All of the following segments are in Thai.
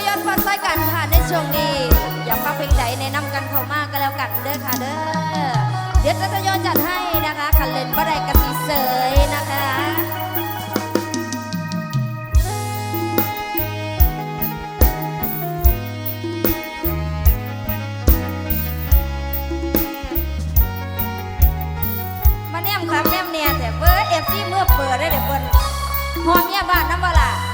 วยยอดฟัดไส้กันค่ะในช่วงนี้ อยากฟังเพลงใดแนะนำกันเข้ามากก็แล้วกันเด้อค่ะเด้อ เดี๋ยวจะทยอยจัดให้นะคะคันเล่นบ่ได้กะสิเสยนะคะมาแนมครับแนมเนี่ยแต่เบอร์เอฟซีเมื่อเปิดได้เดี๋ยวเปิ้นหอมเมียบ้านน้ำบล่ะ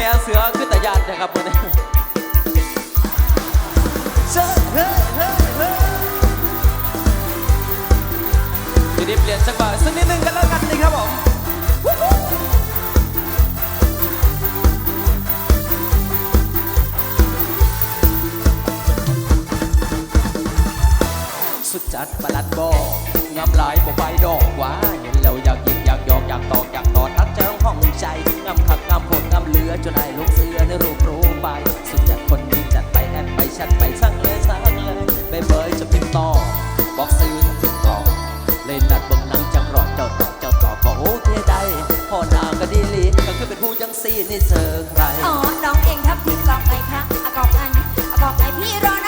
ม่เสือคือตะยานนะครับวันนี้ทีนี้เปลี่ยนจังหวะสักนิดนึงกันแล้วกันนะครับผมสุดจัดประหลัดบอกงามลายบ่ไปดอกว่าเห็นแล้วอยากยิบอยากยอกอยากตอกอยากตอดทัดเจ้าห้องใจงาม อจนไอ้ลูกเสือในรูปรูปไปสุดจากคนดีจัดไปแอนไปชัดไปช่างเลยช่างเลยใบเบยจะพิมพ์ต่อบอกซื้อถึงกองเลยนัดบนหนังจำรอเจ้าต่อเจ้าตอบอกโอเคได้พ่อนางก็ดีลีก็คือเป็นผู้จังซีนี่เจอใครอ๋อน้องเองทับทิมกองไงคะอะกองไงอะกองไงพี่รอน